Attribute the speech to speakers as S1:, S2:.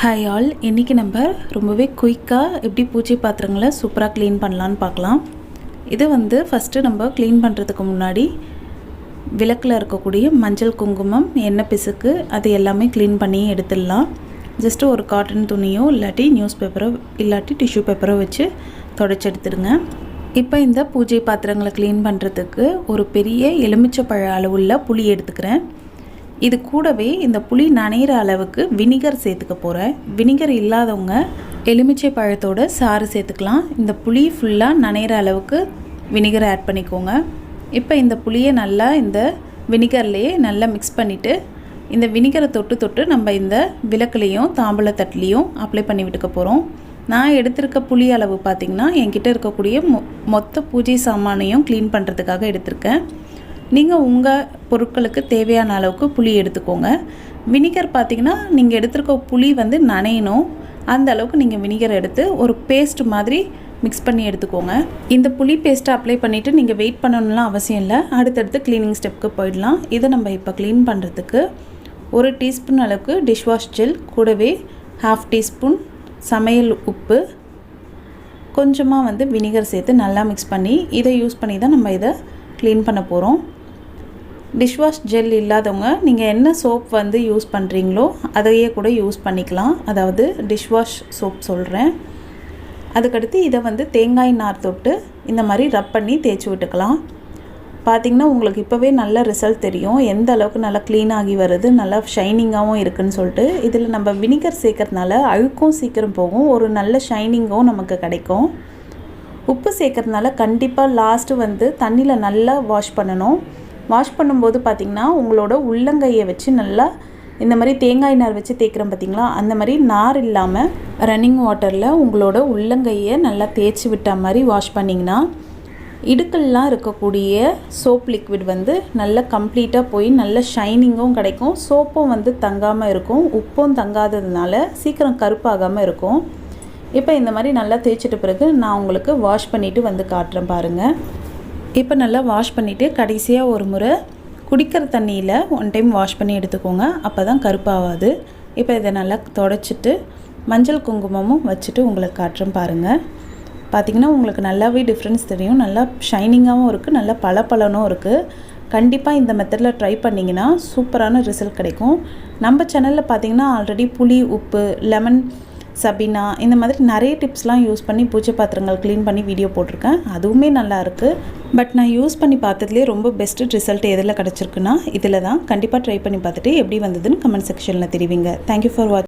S1: Hi all இன்றைக்கி நம்ம ரொம்பவே குயிக்காக எப்படி பூஜை பாத்திரங்களை சூப்பராக க்ளீன் பண்ணலான்னு பார்க்கலாம். இது வந்து ஃபஸ்ட்டு நம்ம க்ளீன் பண்ணுறதுக்கு முன்னாடி விளக்கில் இருக்கக்கூடிய மஞ்சள் குங்குமம் எண்ணெய் பிசுக்கு அது எல்லாமே க்ளீன் பண்ணி எடுத்துடலாம். ஜஸ்ட்டு ஒரு காட்டன் துணியோ இல்லாட்டி நியூஸ் பேப்பரோ இல்லாட்டி டிஷ்யூ பேப்பரோ வச்சு தொடச்சி எடுத்துடுங்க. இப்போ இந்த பூஜை பாத்திரங்களை க்ளீன் பண்ணுறதுக்கு ஒரு பெரிய எலுமிச்சை பழ அளவுள்ள புளி எடுத்துக்கிறேன். இது கூடவே இந்த புளி நனைகிற அளவுக்கு வினிகர் சேர்த்துக்க போகிறேன் வினிகர் இல்லாதவங்க எலுமிச்சை பழத்தோட சாறு சேர்த்துக்கலாம். இந்த புளி ஃபுல்லாக நனைகிற அளவுக்கு வினிகர் ஆட் பண்ணிக்கோங்க. இப்போ இந்த புளியை நல்லா இந்த வினிகர்லேயே நல்லா மிக்ஸ் பண்ணிவிட்டு இந்த வினிகரை தொட்டு தொட்டு நம்ம இந்த விளக்குலேயும் தாம்பூல தட்டுலேயும் அப்ளை பண்ணி விட்டுக்க போகிறோம் நான் எடுத்திருக்க புளி அளவு பார்த்திங்கன்னா என்கிட்ட இருக்கக்கூடிய மொ மொத்த பூஜை சாமானையும் க்ளீன் பண்ணுறதுக்காக எடுத்திருக்கேன். நீங்கள் உங்கள் பொருட்களுக்கு தேவையான அளவுக்கு புளி எடுத்துக்கோங்க. வினிகர் பார்த்திங்கன்னா நீங்கள் எடுத்துருக்க புளி வந்து நனையணும். அந்த அளவுக்கு நீங்கள் வினிகர் எடுத்து ஒரு பேஸ்ட் மாதிரி மிக்ஸ் பண்ணி எடுத்துக்கோங்க. இந்த புளி பேஸ்ட்டை அப்ளை பண்ணிவிட்டு நீங்கள் வெயிட் பண்ணணும்லாம் அவசியம் இல்லை. அடுத்தடுத்து க்ளீனிங் ஸ்டெப்புக்கு போயிடலாம். இதை நம்ம இப்போ க்ளீன் பண்ணுறதுக்கு ஒரு டீஸ்பூன் அளவுக்கு டிஷ்வாஷ் ஜெல் கூடவே ஹாஃப் டீஸ்பூன் சமையல் உப்பு கொஞ்சமாக வந்து வினிகர் சேர்த்து நல்லா மிக்ஸ் பண்ணி இதை யூஸ் பண்ணி தான் நம்ம இதை க்ளீன் பண்ண போகிறோம் டிஷ்வாஷ் ஜெல் இல்லாதவங்க நீங்கள் என்ன சோப் வந்து யூஸ் பண்ணுறீங்களோ அதையே கூட யூஸ் பண்ணிக்கலாம். அதாவது டிஷ்வாஷ் சோப் சொல்கிறேன் அதுக்கடுத்து இதை வந்து தேங்காய் நார் தொட்டு இந்த மாதிரி ரப் பண்ணி தேய்ச்சி விட்டுக்கலாம். பார்த்திங்கன்னா உங்களுக்கு இப்போவே நல்ல ரிசல்ட் தெரியும். எந்த அளவுக்கு நல்லா க்ளீன் ஆகி வருது நல்லா ஷைனிங்காகவும் இருக்குதுன்னு சொல்லிட்டு இதில் நம்ம வினிகர் சேர்க்கறதுனால அழுக்கும் சீக்கிரம் போகும். ஒரு நல்ல ஷைனிங்கும் நமக்கு கிடைக்கும். உப்பு சேர்க்கறதுனால கண்டிப்பாக லாஸ்ட்டு வந்து தண்ணியில் நல்லா வாஷ் பண்ணணும். வாஷ் பண்ணும்போது பார்த்திங்கன்னா உங்களோட உள்ளங்கையை வச்சு நல்லா இந்த மாதிரி தேங்காய் நார் வச்சு தேய்க்கிறோம் பார்த்திங்களா அந்த மாதிரி நார் இல்லாமல் ரன்னிங் வாட்டரில் உங்களோட உள்ளங்கையை நல்லா தேய்ச்சி விட்ட மாதிரி வாஷ் பண்ணிங்கன்னா இடுக்கல்லாம் இருக்கக்கூடிய சோப் லிக்விட் வந்து நல்லா கம்ப்ளீட்டாக போய் நல்ல ஷைனிங்கும் கிடைக்கும். சோப்பும் வந்து தங்காமல் இருக்கும். உப்பும் தங்காததுனால சீக்கிரம் கருப்பாகாமல் இருக்கும். இப்போ இந்த மாதிரி நல்லா தேய்ச்சிட்ட பிறகு நான் உங்களுக்கு வாஷ் பண்ணிவிட்டு வந்து காட்டுறேன் பாருங்கள் இப்போ நல்லா வாஷ் பண்ணிவிட்டு கடைசியாக ஒரு முறை குடிக்கிற தண்ணியில் ஒன் டைம் வாஷ் பண்ணி எடுத்துக்கோங்க. அப்போ தான் கருப்பாகாது இப்போ இதை நல்லா தொடச்சிட்டு மஞ்சள் குங்குமமும் வச்சுட்டு உங்களுக்கு காட்டுறேன் பாருங்கள் பார்த்திங்கன்னா உங்களுக்கு நல்லாவே டிஃப்ரென்ஸ் தெரியும். நல்லா ஷைனிங்காகவும் இருக்குது நல்லா பளபளனும் இருக்குது கண்டிப்பாக இந்த மெத்தடில் ட்ரை பண்ணிங்கன்னா சூப்பரான ரிசல்ட் கிடைக்கும். நம்ம சேனலில் பார்த்திங்கன்னா ஆல்ரெடி புளி உப்பு லெமன் சபினா இந்த மாதிரி நிறைய டிப்ஸ்லாம் யூஸ் பண்ணி பூஜை பாத்திரங்கள் க்ளீன் பண்ணி வீடியோ போட்டிருக்கேன். அதுவுமே நல்லா இருக்குது பட் நான் யூஸ் பண்ணி பார்த்ததுலேயே ரொம்ப பெஸ்ட்டு ரிசல்ட் எதில் கிடச்சிருக்குன்னா இதில் தான் கண்டிப்பாக ட்ரை பண்ணி பார்த்துட்டு எப்படி வந்ததுன்னு கமெண்ட் செக்ஷனில் தெரிவிங்க. Thank you for watch